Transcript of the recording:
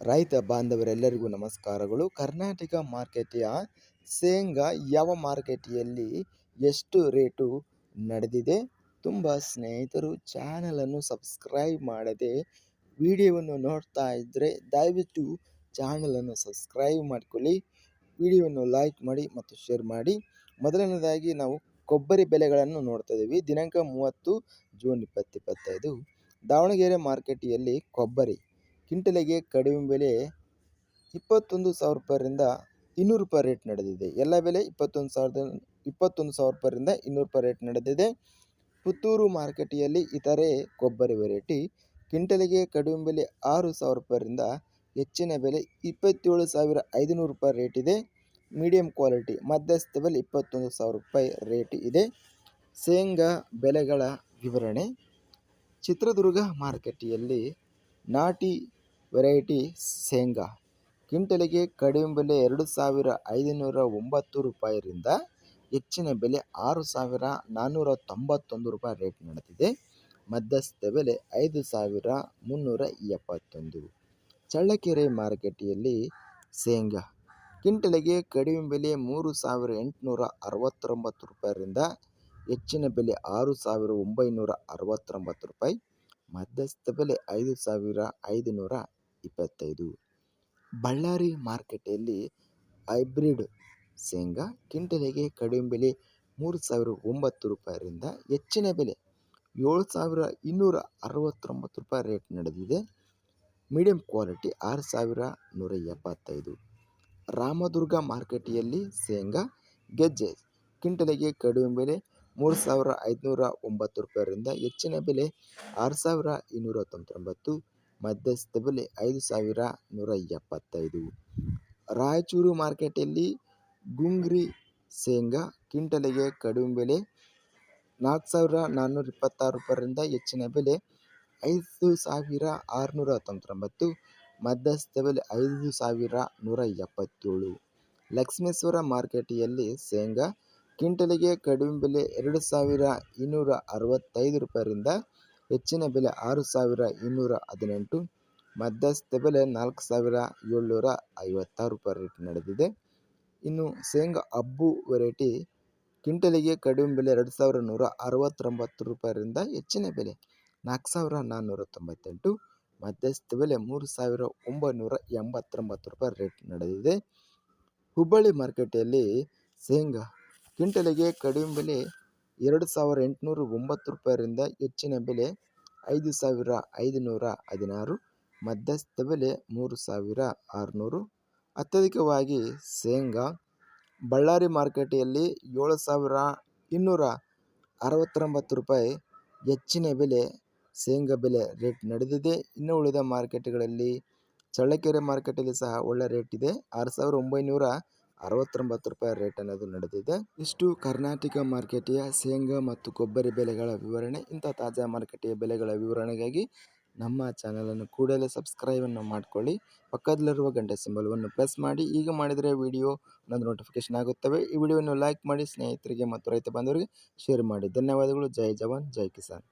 ರೈತ ಬಾಂಧವರೆಲ್ಲರಿಗೂ ನಮಸ್ಕಾರಗಳು. ಕರ್ನಾಟಕ ಮಾರ್ಕೆಟಿಯ ಶೇಂಗಾ ಯಾವ ಮಾರ್ಕೆಟಿಯಲ್ಲಿ ಎಷ್ಟು ರೇಟು ನಡೆದಿದೆ ತುಂಬ ಸ್ನೇಹಿತರು ಚಾನಲನ್ನು ಸಬ್ಸ್ಕ್ರೈಬ್ ಮಾಡದೆ ವಿಡಿಯೋವನ್ನು ನೋಡ್ತಾ ಇದ್ದರೆ ದಯವಿಟ್ಟು ಚಾನಲನ್ನು ಸಬ್ಸ್ಕ್ರೈಬ್ ಮಾಡಿಕೊಳ್ಳಿ, ವಿಡಿಯೋವನ್ನು ಲೈಕ್ ಮಾಡಿ ಮತ್ತು ಶೇರ್ ಮಾಡಿ. ಮೊದಲನೇದಾಗಿ ನಾವು ಕೊಬ್ಬರಿ ಬೆಲೆಗಳನ್ನು ನೋಡ್ತಾ ಇದ್ದೀವಿ. ದಿನಾಂಕ ಮೂವತ್ತು ಜೂನ್ ಇಪ್ಪತ್ತು ಇಪ್ಪತ್ತೈದು. ದಾವಣಗೆರೆ ಮಾರ್ಕೆಟಿಯಲ್ಲಿ ಕೊಬ್ಬರಿ ಕ್ವಿಂಟಲಿಗೆ ಕಡಿಮೆ ಬೆಲೆ ಇಪ್ಪತ್ತೊಂದು ಸಾವಿರ ರೂಪಾಯಿಂದ ಇನ್ನೂರು ರೂಪಾಯಿ ರೇಟ್ ನಡೆದಿದೆ. ಎಲ್ಲ ಬೆಲೆ ಇಪ್ಪತ್ತೊಂದು ಸಾವಿರದ, ಇಪ್ಪತ್ತೊಂದು ಸಾವಿರ ರೂಪಾಯಿಂದ ಇನ್ನೂರು ರೂಪಾಯಿ ರೇಟ್ ನಡೆದಿದೆ. ಪುತ್ತೂರು ಮಾರ್ಕೆಟಿಯಲ್ಲಿ ಇತರೆ ಕೊಬ್ಬರಿ ವೆರೈಟಿ ಕಿಂಟಲಿಗೆ ಕಡಿಮೆ ಬೆಲೆ ಆರು ಸಾವಿರ ರೂಪಾಯಿಂದ ಹೆಚ್ಚಿನ ಬೆಲೆ ಇಪ್ಪತ್ತೇಳು ಸಾವಿರ ಐದುನೂರು ರೂಪಾಯಿ ರೇಟ್ ಇದೆ. ಮೀಡಿಯಂ ಕ್ವಾಲಿಟಿ ಮಧ್ಯಸ್ಥ ಬೆಲೆ ಇಪ್ಪತ್ತೊಂದು ಸಾವಿರ ರೂಪಾಯಿ ರೇಟ್ ಇದೆ. ಶೇಂಗಾ ಬೆಲೆಗಳ ವಿವರಣೆ. ಚಿತ್ರದುರ್ಗ ಮಾರುಕಟ್ಟೆಯಲ್ಲಿ ನಾಟಿ ವೆರೈಟಿ ಶೇಂಗಾ. ಕ್ವಿಂಟಲಿಗೆ ಕಡಿಮೆ ಬೆಲೆ ಎರಡು ಸಾವಿರ ಐದುನೂರ ಒಂಬತ್ತು ರೂಪಾಯಿಯಿಂದ ಹೆಚ್ಚಿನ ಬೆಲೆ ಆರು ಸಾವಿರ ನಾನ್ನೂರ ತೊಂಬತ್ತೊಂದು ರೂಪಾಯಿ ರೇಟ್ ನಡೆದಿದೆ. ಮಧ್ಯಸ್ಥ ಬೆಲೆ ಐದು ಸಾವಿರ ಮುನ್ನೂರ ಎಪ್ಪತ್ತೊಂದು. ಚಳ್ಳಕೆರೆ ಮಾರುಕಟ್ಟೆಯಲ್ಲಿ ಶೇಂಗಾ. ಕ್ವಿಂಟಲಿಗೆ ಕಡಿಮೆ ಬೆಲೆ ಮೂರು ಸಾವಿರ ಎಂಟುನೂರ ಅರವತ್ತೊಂಬತ್ತು ರೂಪಾಯಿಯಿಂದ ಹೆಚ್ಚಿನ ಬೆಲೆ ಆರು ಸಾವಿರ ಒಂಬೈನೂರ ಅರವತ್ತೊಂಬತ್ತು ರೂಪಾಯಿ. ಮಧ್ಯಸ್ಥ ಬೆಲೆ ಐದು ಸಾವಿರ ಐದುನೂರ ಇಪ್ಪತ್ತೈದು. ಬಳ್ಳಾರಿ ಮಾರುಕಟ್ಟೆಯಲ್ಲಿ ಹೈಬ್ರಿಡ್ ಶೇಂಗಾ ಕ್ವಿಂಟಲಿಗೆ ಕಡಿಮೆ ಬೆಲೆ ಮೂರು ಸಾವಿರ ಒಂಬತ್ತು ರೂಪಾಯಿರಿಂದ ಹೆಚ್ಚಿನ ಬೆಲೆ ಏಳು ಸಾವಿರ ಇನ್ನೂರ ಅರವತ್ತೊಂಬತ್ತು ರೂಪಾಯಿ ರೇಟ್ ನಡೆದಿದೆ. ಮೀಡಿಯಂ ಕ್ವಾಲಿಟಿ ಆರು ಸಾವಿರ ನೂರ ಎಪ್ಪತ್ತೈದು. ರಾಮದುರ್ಗ ಮಾರುಕಟ್ಟೆಯಲ್ಲಿ ಶೇಂಗಾ ಗೆಜ್ಜೆ ಕ್ವಿಂಟಲಿಗೆ ಕಡಿಮೆ ಬೆಲೆ ಮೂರು ಸಾವಿರ ಐದುನೂರ ಒಂಬತ್ತು ರೂಪಾಯಿರಿಂದ ಹೆಚ್ಚಿನ ಬೆಲೆ ಆರು ಸಾವಿರ ಇನ್ನೂರ ತೊಂಬತ್ತೊಂಬತ್ತು. ಮಧ್ಯಸ್ಥ ಬೆಲೆ ಐದು ಸಾವಿರ ನೂರ ಎಪ್ಪತ್ತೈದು. ರಾಯಚೂರು ಮಾರ್ಕೆಟಲ್ಲಿ ಗುಂಗ್ರಿ ಶೇಂಗಾ ಕ್ವಿಂಟಲಿಗೆ ಕಡಿಮೆ ಬೆಲೆ ನಾಲ್ಕು ಸಾವಿರ ನಾನ್ನೂರ ಇಪ್ಪತ್ತಾರು ರೂಪಾಯಿಂದ ಹೆಚ್ಚಿನ ಬೆಲೆ ಐದು ಸಾವಿರ ಆರುನೂರ ತೊಂಬತ್ತೊಂಬತ್ತು ಮಧ್ಯಸ್ಥ ಬೆಲೆ ಐದು ಸಾವಿರ ನೂರ ಎಪ್ಪತ್ತೇಳು. ಲಕ್ಷ್ಮೇಶ್ವರ ಮಾರ್ಕೆಟಿಯಲ್ಲಿ ಶೇಂಗಾ ಕ್ವಿಂಟಲಿಗೆ ಕಡಿಮೆ ಬೆಲೆ ಎರಡು ಸಾವಿರ ಇನ್ನೂರ ಅರವತ್ತೈದು ರೂಪಾಯಿರಿಂದ ಹೆಚ್ಚಿನ ಬೆಲೆ ಆರು ಸಾವಿರ ಇನ್ನೂರ ಹದಿನೆಂಟು, ಮಧ್ಯಸ್ಥ ಬೆಲೆ ನಾಲ್ಕು ಸಾವಿರ ಏಳ್ನೂರ ಐವತ್ತಾರು ರೂಪಾಯಿ ರೇಟ್ ನಡೆದಿದೆ. ಇನ್ನು ಶೇಂಗಾ ಅಬ್ಬು ವೆರೈಟಿ ಕ್ವಿಂಟಲಿಗೆ ಕಡಿಮೆ ಬೆಲೆ ಎರಡು ಸಾವಿರ ನೂರ ಅರವತ್ತೊಂಬತ್ತು ರೂಪಾಯಿರಿಂದ ಹೆಚ್ಚಿನ ಬೆಲೆ ನಾಲ್ಕು ಸಾವಿರ ನಾನ್ನೂರ ತೊಂಬತ್ತೆಂಟು, ಮಧ್ಯಸ್ಥ ಬೆಲೆ ಮೂರು ಸಾವಿರ ಒಂಬೈನೂರ ಎಂಬತ್ತೊಂಬತ್ತು ರೂಪಾಯಿ ರೇಟ್ ನಡೆದಿದೆ. ಹುಬ್ಬಳ್ಳಿ ಮಾರುಕಟ್ಟೆಯಲ್ಲಿ ಶೇಂಗಾ ಕ್ವಿಂಟಲಿಗೆ ಕಡಿಮೆ ಬೆಲೆ ಎರಡು ಸಾವಿರ ಎಂಟುನೂರ ಒಂಬತ್ತು ರೂಪಾಯಿರಿಂದ ಹೆಚ್ಚಿನ ಬೆಲೆ ಐದು ಸಾವಿರ ಐದುನೂರ ಹದಿನಾರು, ಮಧ್ಯಸ್ಥ ಬೆಲೆ ಮೂರು ಸಾವಿರ ಆರುನೂರು. ಅತ್ಯಧಿಕವಾಗಿ ಶೇಂಗಾ, ಬಳ್ಳಾರಿ ಮಾರುಕಟ್ಟೆಯಲ್ಲಿ ಏಳು ಸಾವಿರ ಇನ್ನೂರ ಅರವತ್ತೊಂಬತ್ತು ರೂಪಾಯಿ ಹೆಚ್ಚಿನ ಬೆಲೆ ಶೇಂಗಾ ಬೆಲೆ ರೇಟ್ ನಡೆದಿದೆ. ಇನ್ನು ಉಳಿದ ಮಾರ್ಕೆಟ್ಗಳಲ್ಲಿ ಚಳ್ಳಕೆರೆ ಮಾರ್ಕೆಟಲ್ಲಿ ಸಹ ಒಳ್ಳೆ ರೇಟ್ ಇದೆ. ಆರು ಸಾವಿರ ಒಂಬೈನೂರ ಅರವತ್ತೊಂಬತ್ತು ರೂಪಾಯಿ ರೇಟ್ ಅನ್ನೋದು ನಡೆದಿದೆ. ಇಷ್ಟು ಕರ್ನಾಟಕ ಮಾರ್ಕೆಟಿಯ ಶೇಂಗಾ ಮತ್ತು ಕೊಬ್ಬರಿ ಬೆಲೆಗಳ ವಿವರಣೆ, ಇಂಥ ತಾಜಾ ಮಾರುಕಟ್ಟೆಯ ಬೆಲೆಗಳ ವಿವರಣೆಗಾಗಿ ನಮ್ಮ ಚಾನಲನ್ನು ಕೂಡಲೇ ಸಬ್ಸ್ಕ್ರೈಬನ್ನು ಮಾಡಿಕೊಳ್ಳಿ. ಪಕ್ಕದಲ್ಲಿರುವ ಗಂಟೆ ಸಿಂಬಲ್ವನ್ನು ಪ್ರೆಸ್ ಮಾಡಿ. ಈಗ ಮಾಡಿದರೆ ವಿಡಿಯೋ ಒಂದು ನೋಟಿಫಿಕೇಶನ್ ಆಗುತ್ತವೆ. ಈ ವಿಡಿಯೋವನ್ನು ಲೈಕ್ ಮಾಡಿ ಸ್ನೇಹಿತರಿಗೆ ಮತ್ತು ರೈತ ಬಾಂಧವರಿಗೆ ಶೇರ್ ಮಾಡಿ. ಧನ್ಯವಾದಗಳು. ಜೈ ಜವಾನ್. ಜೈ ಕಿಸಾನ್.